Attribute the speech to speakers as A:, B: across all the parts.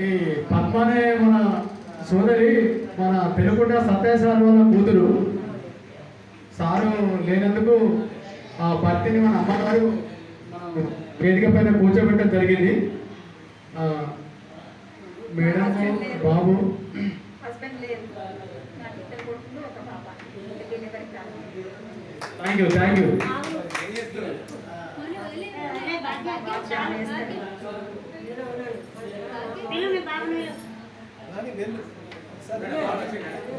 A: ఈ పద్మ అనే మన సోదరి మన పెనుకుంట సత్య సార్ వాళ్ళ కూతురు. సారు లేనందుకు ఆ భర్తని మన అమ్మగారు వేదిక పైన కూర్చోబెట్టడం జరిగింది. మేడం బాబు
B: హస్బెండ్ లేదు నాకు ఇద్దరు కొడుకులు ఒక పాప డెలివరీ కాలేదు
A: థ్యాంక్ యూ థ్యాంక్ యూ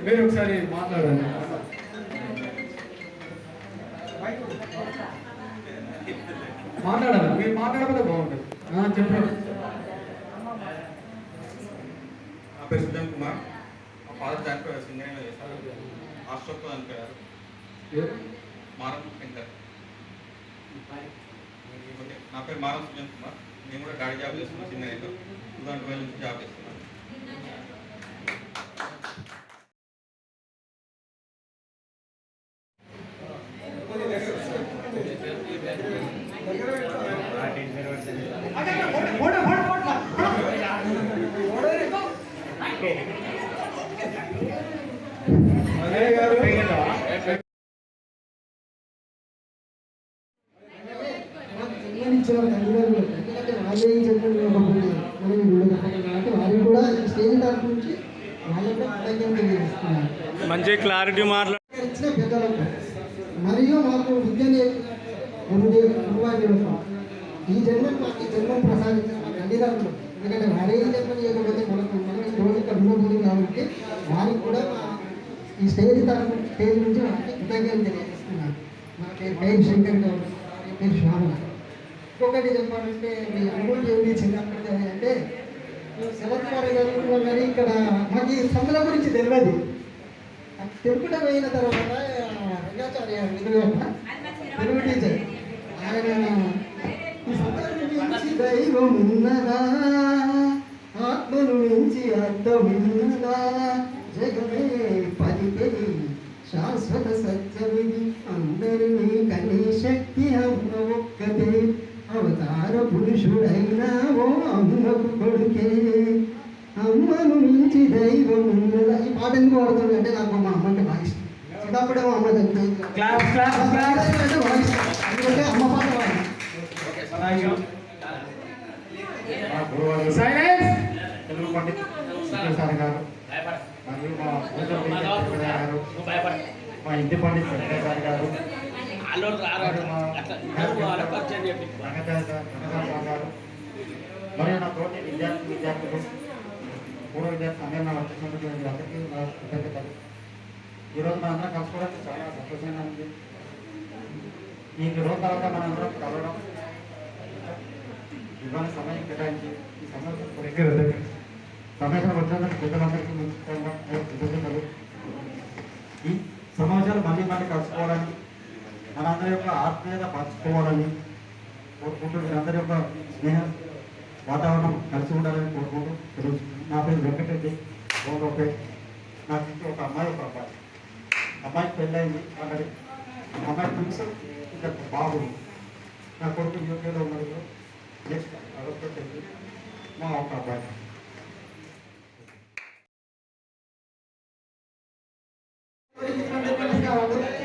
A: మీరు ఒకసారి మాట్లాడండి. మాట్లాడాలి మీరు మాట్లాడకపోతే బాగుంటుంది. చెప్పండి.
C: నా పేరు సుజన్ కుమార్. మా ఫాదర్ చనిపోయారు సింగరేణిలో చేశారు. హాస్టల్తో చనిపోయారు మారం శంకర్. ఓకే నా పేరు మారం సుజన్ కుమార్. నేను కూడా గాడి జాబ్ చేస్తున్నాను చిన్న సింగరేణిలో టూ థౌసండ్ ట్వెల్వ్ నుంచి జాబ్ చేస్తున్నాను
A: అదే గారు
D: జన్మనిచ్చిన తల్లిదండ్రులు ఎందుకంటే వాళ్ళే మనం పుట్టాం కాబట్టి వారికి కూడా స్టేజ్ తరఫు నుంచి వాళ్ళకు
E: మంచి క్లారిటీ మాట్లా
D: ఇచ్చిన పెద్దలకు మరియు మాకు విద్య ఈ జన్మను మాకు ఈ జన్మను ప్రసాదించిన మా తల్లిదండ్రులు ఎందుకంటే వారే జన్మ చేయకపోతే మనకు మనం ఈ రోజు ఇక్కడ కాబట్టి వారికి కూడా మా ఈ స్టేజ్ తరఫు స్టేజ్ నుంచి వారికి కృతజ్ఞతలు తెలియజేస్తున్నాను నా పేరు శంకర్ గౌడ్ పేరు ఇంకొకటి చెప్పాలంటే మీ అనుభవం ఏమి చిన్నప్పటి అంటే సెవెంత్ గారు కానీ ఇక్కడ మాకు ఈ సందుల గురించి తెలియదు. తిరుపతి పోయిన తర్వాత రంగాచార్య విధుగా తెలుగు టీచర్. ఆయన ఈ సందర్భం మించి దైవం ఉన్నదా? ఆత్మను మించి అర్థం ఉన్నదా? జగమే పది శాశ్వత సత్యమిది అవతార పురుషుడైనా ఓ అమ్మకు కొడుకే అమ్మను మించి దైవం ఉన్నదా ఈ పాట ఎందుకు పాడుతుంది అంటే నాకు మా అమ్మ అంటే బాగా ఇష్టం చిన్నప్పుడే మా అమ్మ ఎందుకంటే అమ్మ పాట
A: తెలుగు పండిత్ సార్ గారు మరియు మా గారు మా ఇంటి పండిత్ సార్ గారు. మరియు మా రంగచారి సార్ మరియు నా తోటి విద్యార్థి విద్యార్థులు పూర్వ విద్యార్థి అందరూ నా వచ్చినందుకు అందరికీ నా కృతజ్ఞతలు. ఈరోజు మన అందరం కలుసుకోవడానికి చాలా సంతోషంగా ఉంది. ఈ రోజు తర్వాత మనందరం కలవడం ఇవాళ సమయం కేటాయించి ఈ సమస్య సమస్యలు వచ్చినందుకు పెద్దలందరికీ ముఖ్యంగా కృతజ్ఞతలు. ఈ సమాజాలు మళ్ళీ మళ్ళీ కలుసుకోవడానికి మనందరి యొక్క ఆత్మీయత పంచుకోవాలని కోరుకుంటూ మీరందరి యొక్క స్నేహ వాతావరణం కలిసి ఉండాలని కోరుకుంటూ నా పేరు వెంకటరెడ్డి. ఓకే నాకు ఇంట్లో ఒక అమ్మాయి ఒక అబ్బాయి. అమ్మాయికి పెళ్ళైంది ఆల్రెడీ అమ్మాయి ట్విన్స్ ఇంకా బాబు నా కొడుకు యూకేలో ఉన్నాడు. నెక్స్ట్ అదొక మా ఒక అబ్బాయి.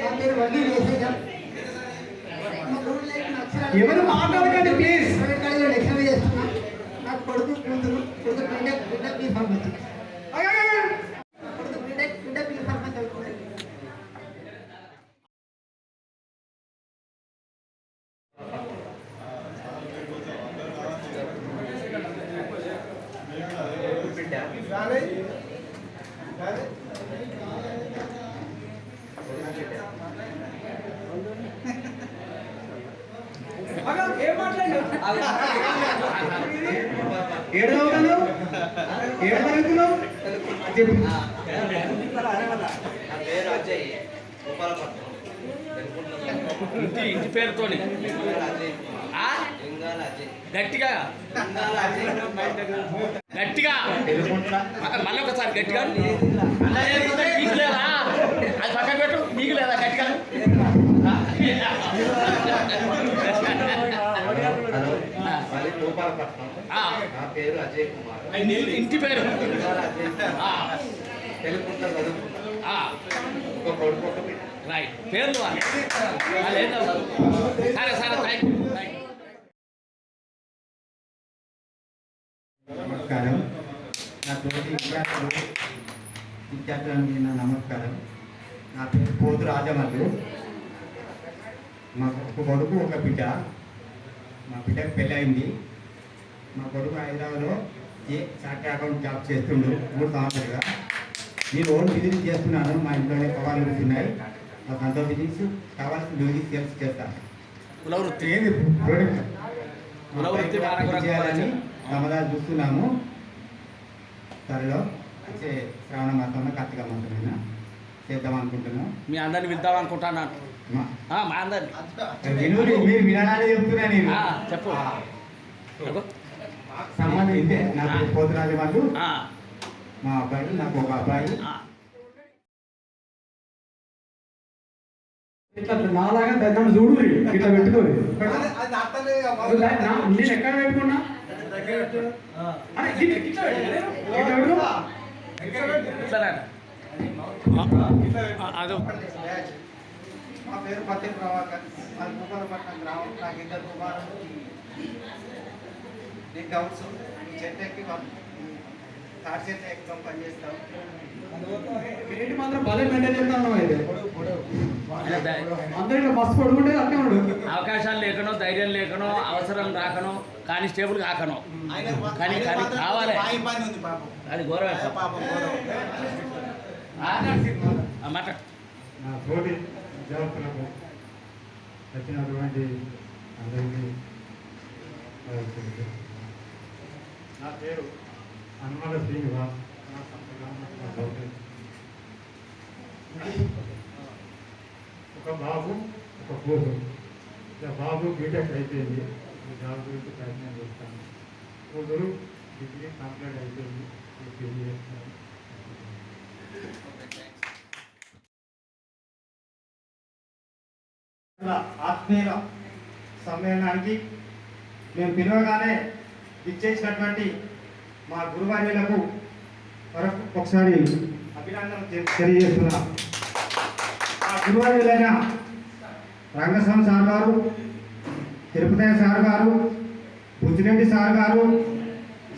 D: నా పేరు వడ్డీ వేసేగా
A: ఎవరు మాట్లాడకండి ప్లీజ్
D: నాకు కొడుకు కూతురు కొడుకు బిడ్డ బిడ్డ బీ ఫార్మసీ కొడుకు బిడ్డ బిడ్డ బీ ఫార్మసీ చదువుతుంది
A: ఏడు చదువుతున్నావు ఏడు చదువుతున్నావు చెప్పు
E: గోపాలపట్నం
F: ఇంటి ఇంటి పేరుతోని. గట్టిగా? గట్టిగా? మళ్ళీ ఒకసారి గట్టిగా? నీకు లేదా? అది పక్కన పెట్టు నీకు లేదా గట్టిగా?
G: నా పేరు అజయ్ కుమార్.
F: ఇంటి పేరు.
G: తెలుగుంట ఒక కొడుకు ఒక
F: రైట్ పేర్లు సరే సరే థ్యాంక్ యూ
G: నమస్కారం. నా తోటి విద్యార్థులు విద్యార్థులందరికీ నా నమస్కారం. నా పేరు పోతు రాజమల్లు. మాకు ఒక కొడుకు ఒక బిడ్డ. మా బిడ్డకు పెళ్ళి అయింది మా కొడుకు హైదరాబాద్లో ఏ చార్టర్ అకౌంట్ జాబ్ చేస్తుండు మూడు సంవత్సరాలుగా. నేను ఓన్ బిజినెస్ చేస్తున్నాను మా ఇంట్లోనే పవాలు ఉన్నాయి మాకు అంత బిజినెస్ కావాల్సిన బిజినెస్ సేల్స్ చేస్తాను ఏది చేయాలని సమాధానం చూస్తున్నాము. త్వరలో వచ్చే శ్రావణ మాసంలో కార్తీక మాసమైనా చేద్దాం అనుకుంటున్నాం.
F: మీ అందరిని విద్దాం అనుకుంటాను?
G: మా-
F: అందరిని.
G: మీరు వినాలని చెప్తున్నా నేను.
F: చెప్పు.
G: సంబంధం ఇదే నా పేరు పోతురాజు వాళ్ళు
F: ఆ,
G: మా అబ్బాయి నాకు ఒక అబ్బాయి.
H: ఇట్లా నాలాగా దాన్ని చూడు ఇట్లా పెట్టుకోరు. నేను ఎక్కడ పెట్టుకున్నా?
F: అదో.
G: మా పేరు పత్తి ప్రభాకర్. మాది భూపాలపట్నం గ్రామం నాకు ఇద్దరు కుమారులు. నేను డౌట్స్ చెట్టు ఎక్కి చెట్టు పని
H: ఏంటి మాత్రం భలే మెయింటైన్ చేస్తాను అయితే.
F: అదే ధై-
H: అందరూ ఇట్లా బస్సు పడుకుంటే అట్లే ఉండు.
F: అవకాశాలు లేకనో ధైర్యం లేకనో అవసరం రాకనో కానిస్టేబుల్ కాకనో. కానీ కానీ కావాలి. అది గౌరవం మాట.
G: నా తోటి విద్యార్థులకు వచ్చినటువంటి అందరికీ నమస్కారం. నా పేరు హనుమల శ్రీనివాస్. నా సొంత గ్రామం ఒక బాబు ఒక కూతురు. ఇక బాబు బీటెక్ అయిపోయింది. ఈ జాబ్ గురించి ప్రయత్నం చేస్తాను. కూతురు డిగ్రీ కంప్లీట్ అయిపోయింది. ఈ పెళ్ళి చేస్తాను. ఆత్మీయ సమ్మేళనానికి మేము పిలవగానే ఇచ్చేసినటువంటి మా గురువార్యులకు మరొక ఒకసారి అభినందన తెలియజేస్తున్నా. మా గురువార్యులైన రంగస్వామి సార్ గారు తిరుపతి సార్ గారు బుచ్చిరెడ్డి సార్ గారు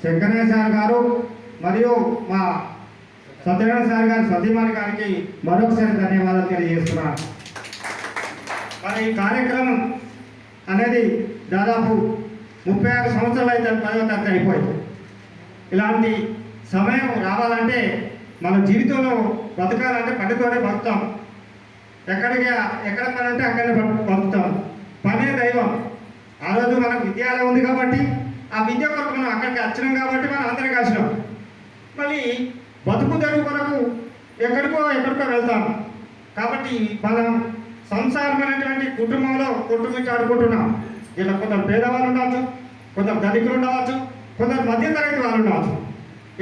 G: శంకరయ్య సార్ గారు మరియు మా సత్యనారాయణ సార్ గారి సతీమణి గారికి మరొకసారి ధన్యవాదాలు తెలియజేస్తున్నాను మరి ఈ కార్యక్రమం అనేది దాదాపు ముప్పై ఆరు సంవత్సరాలు అయితే పదవ తరగతి అయిపోయింది. ఇలాంటి సమయం రావాలంటే మన జీవితంలో బతకాలంటే పండుతోనే బతుకుతాం ఎక్కడికి ఎక్కడ పని అక్కడనే పట్టు బతుకుతాం పనే దైవం. ఆ రోజు మనకు విద్యాలయం ఉంది కాబట్టి ఆ విద్య కొరకు మనం అక్కడికి వచ్చినాం కాబట్టి మనం అందరికి వచ్చినాం మళ్ళీ బతుకు తెరువు కొరకు ఎక్కడికో ఎక్కడికో వెళ్తాం. కాబట్టి మనం సంసారమైనటువంటి కుటుంబంలో కుటుంబించి ఆడుకుంటున్నాం ఇలా కొందరు పేదవాళ్ళు ఉండవచ్చు కొందరు ధనికులు ఉండవచ్చు కొందరు మధ్యతరగతి వాళ్ళు ఉండవచ్చు.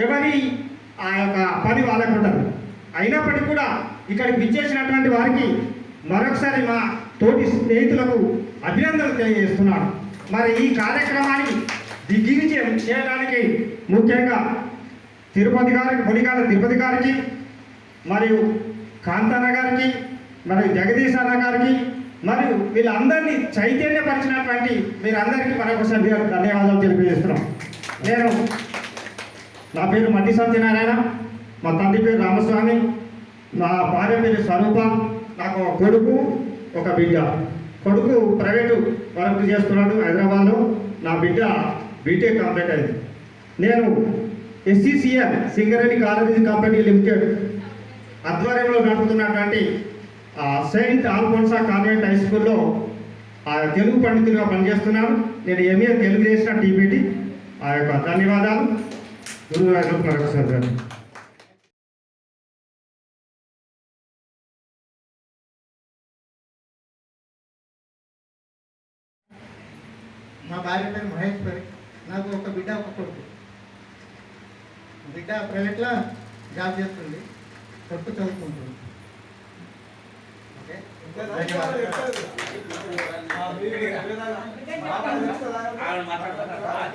G: ఎవరి ఆ యొక్క పని వాళ్ళకు ఉండదు. అయినప్పటికీ కూడా ఇక్కడికి విచ్చేసినటువంటి వారికి మరొకసారి మా తోటి స్నేహితులకు అభినందనలు తెలియజేస్తున్నాను. మరి ఈ కార్యక్రమాన్ని దిగ్విజయం చేయడానికి ముఖ్యంగా తిరుపతి గారికి పొడిగాల తిరుపతి గారికి మరియు కాంతన్న గారికి మరియు జగదీష్ అన్న గారికి మరియు వీళ్ళందరినీ చైతన్యపరిచినటువంటి మీరందరికీ మరొకసారి ధన్యవాదాలు తెలియజేస్తున్నాం. నేను నా పేరు మట్టి సత్యనారాయణ మా తండ్రి పేరు రామస్వామి నా భార్య పేరు స్వరూప నాకు ఒక కొడుకు ఒక బిడ్డ. కొడుకు ప్రైవేటు వర్క్ చేస్తున్నాడు హైదరాబాద్లో. నా బిడ్డ బీటెక్ కంప్లీట్ అయింది. నేను SCCL Singareni collieries company limited ఆధ్వర్యంలో నడుపుతున్నటువంటి సెయింట్ ఆల్ఫోన్సా కాన్వెంట్ హై స్కూల్లో తెలుగు పండితులుగా పనిచేస్తున్నాను. నేను ఎంఏ తెలుగు చేసిన టీబీటీ ఆ యొక్క ధన్యవాదాలు. గురువు ప్రొఫెసర్ గారు. మా
F: భార్య పేరు మహేశ్వరి నాకు ఒక బిడ్డ ఒక కొడుకు. బిడ్డ ప్రైవేట్లో జాబ్ చేస్తుంది కొడుకు చదువుకుంటుంది.
I: మాట్లాడతారు.